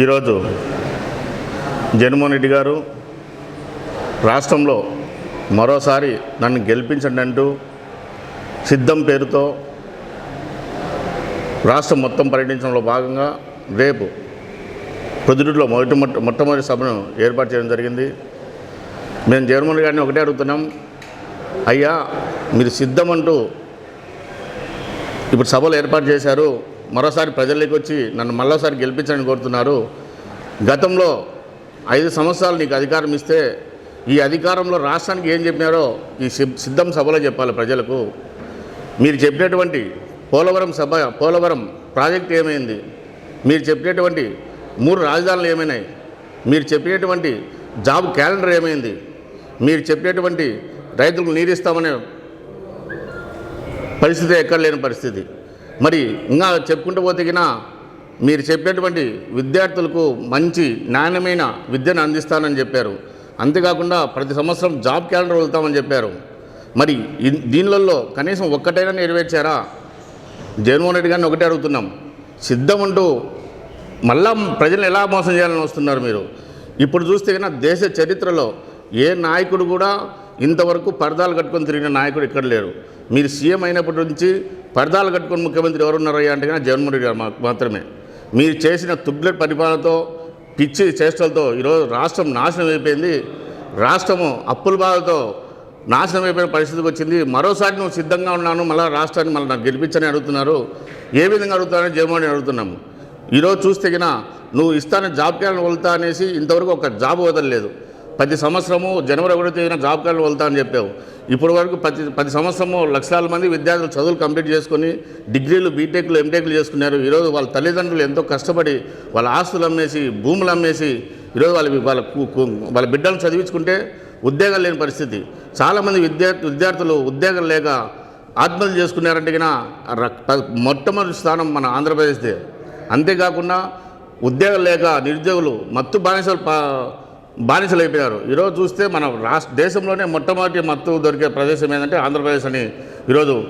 ఈరోజు జగన్మోహన్ రెడ్డి గారు రాష్ట్రంలో మరోసారి నన్ను గెలిపించండి అంటూ సిద్ధం పేరుతో రాష్ట్రం మొత్తం పర్యటించడంలో భాగంగా రేపు పొద్దుటిలో మొదటి మొట్ట మొట్టమొదటి సభను ఏర్పాటు చేయడం జరిగింది. మేము జగన్మోహన్ గారిని ఒకటే అడుగుతున్నాం అయ్యా మీరు సిద్ధం అంటూ ఇప్పుడు సభలు ఏర్పాటు చేశారు మరోసారి ప్రజల్లోకి వచ్చి నన్ను మరోసారి గెలిపించని కోరుతున్నారు. గతంలో ఐదు సంవత్సరాలు నీకు అధికారం ఇస్తే ఈ అధికారంలో రాష్ట్రానికి ఏం చెప్పినారో ఈ సిద్ధం సభలో చెప్పాలి ప్రజలకు. మీరు చెప్పినటువంటి పోలవరం సభ పోలవరం ప్రాజెక్ట్ ఏమైంది? మీరు చెప్పినటువంటి మూడు రాజధానులు ఏమైనాయి? మీరు చెప్పినటువంటి జాబ్ క్యాలెండర్ ఏమైంది? మీరు చెప్పినటువంటి రైతులకు నీరు ఇస్తామనే పరిస్థితి ఎక్కడ లేని పరిస్థితి. మరి ఇంకా చెప్పుకుంటూ పోతే మీరు చెప్పినటువంటి విద్యార్థులకు మంచి నాణ్యమైన విద్యను అందిస్తానని చెప్పారు. అంతేకాకుండా ప్రతి సంవత్సరం జాబ్ క్యాలెండర్ వదులుతామని చెప్పారు. మరి దీనిలలో కనీసం ఒక్కటైనా నెరవేర్చారా? జగన్మోహన్ రెడ్డి గారిని ఒకటే అడుగుతున్నాం. సిద్ధం ఉంటూ మళ్ళా ప్రజలను ఎలా మోసం చేయాలని వస్తున్నారు మీరు? ఇప్పుడు చూస్తే కన్నా దేశ చరిత్రలో ఏ నాయకుడు కూడా ఇంతవరకు పరదాలు కట్టుకొని తిరిగిన నాయకుడు ఇక్కడ లేరు. మీరు సీఎం అయినప్పటి నుంచి పరదాలు కట్టుకొని ముఖ్యమంత్రి ఎవరున్నారయ్యా అంటే కన్నా జగన్మోహన్ రెడ్డి గారు మాత్రమే. మీరు చేసిన తుబ్లెట్ పరిపాలనతో పిచ్చి చేష్టలతో ఈరోజు రాష్ట్రం నాశనం అయిపోయింది. రాష్ట్రము అప్పుల బాధతో నాశనం అయిపోయిన పరిస్థితికి వచ్చింది. మరోసారి నువ్వు సిద్ధంగా ఉన్నాను మళ్ళీ రాష్ట్రాన్ని మళ్ళీ నాకు గెలిపించని అడుగుతున్నారు. ఏ విధంగా అడుగుతారని జగన్మోహన్ అడుగుతున్నాము. ఈరోజు చూస్తే నువ్వు ఇస్తాను జాబ్ క్యాలెండర్ వదులుతా అనేసి ఇంతవరకు ఒక జాబ్ వదలలేదు. ప్రతి సంవత్సరము జనవరి ఒకటో తేదీన జాబ్ కార్డులు వెళ్తా అని చెప్పావు. ఇప్పటి వరకు ప్రతి ప్రతి సంవత్సరము లక్షలాది మంది విద్యార్థులు చదువులు కంప్లీట్ చేసుకొని డిగ్రీలు బీటెక్లు ఎంటెక్లు చేసుకున్నారు. ఈరోజు వాళ్ళ తల్లిదండ్రులు ఎంతో కష్టపడి వాళ్ళ ఆస్తులు అమ్మేసి భూములు అమ్మేసి ఈరోజు వాళ్ళ వాళ్ళ కు- వాళ్ళ బిడ్డలను చదివించుకుంటే ఉద్యోగాలు లేని పరిస్థితి. చాలామంది విద్యార్థి విద్యార్థులు ఉద్యోగం లేక ఆత్మహత్య చేసుకున్నారంటే మొట్టమొదటి స్థానం మన ఆంధ్రప్రదేశ్దే. అంతేకాకుండా ఉద్యోగం లేక నిరుద్యోగులు మత్తు బానిసలు పా బానిసలు అయిపోయారు ఈరోజు చూస్తే మన రాష్ట్ర దేశంలోనే మొట్టమొదటి మత్తు దొరికే ప్రదేశం ఏంటంటే ఆంధ్రప్రదేశ్ అని ఈరోజు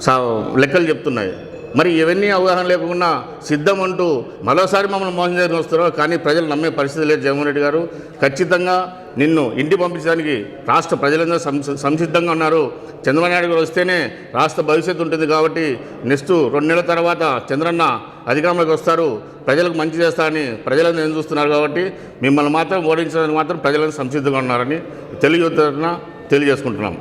సా లెక్కలు చెప్తున్నాయి. మరి ఇవన్నీ అవగాహన లేకుండా సిద్ధం అంటూ మరోసారి మమ్మల్ని మోసం చేయడం వస్తున్నారు కానీ ప్రజలు నమ్మే పరిస్థితి లేదు జగన్మోహన్ రెడ్డి గారు. ఖచ్చితంగా నిన్ను ఇంటి పంపించడానికి రాష్ట్ర ప్రజలందరూ సం- సంసిద్ధంగా ఉన్నారు. చంద్రబాబు నాయుడు గారు వస్తేనే రాష్ట్ర భవిష్యత్తు ఉంటుంది కాబట్టి నెక్స్ట్ రెండు నెలల తర్వాత చంద్రన్న అధికారంలోకి వస్తారు. ప్రజలకు మంచి చేస్తారని ప్రజలను ఏం చూస్తున్నారు కాబట్టి మిమ్మల్ని మాత్రం ఓడించడానికి మాత్రం ప్రజలను సంసిద్ధంగా ఉన్నారని తెలియజేస్తున్నా తెలియజేసుకుంటున్నాం.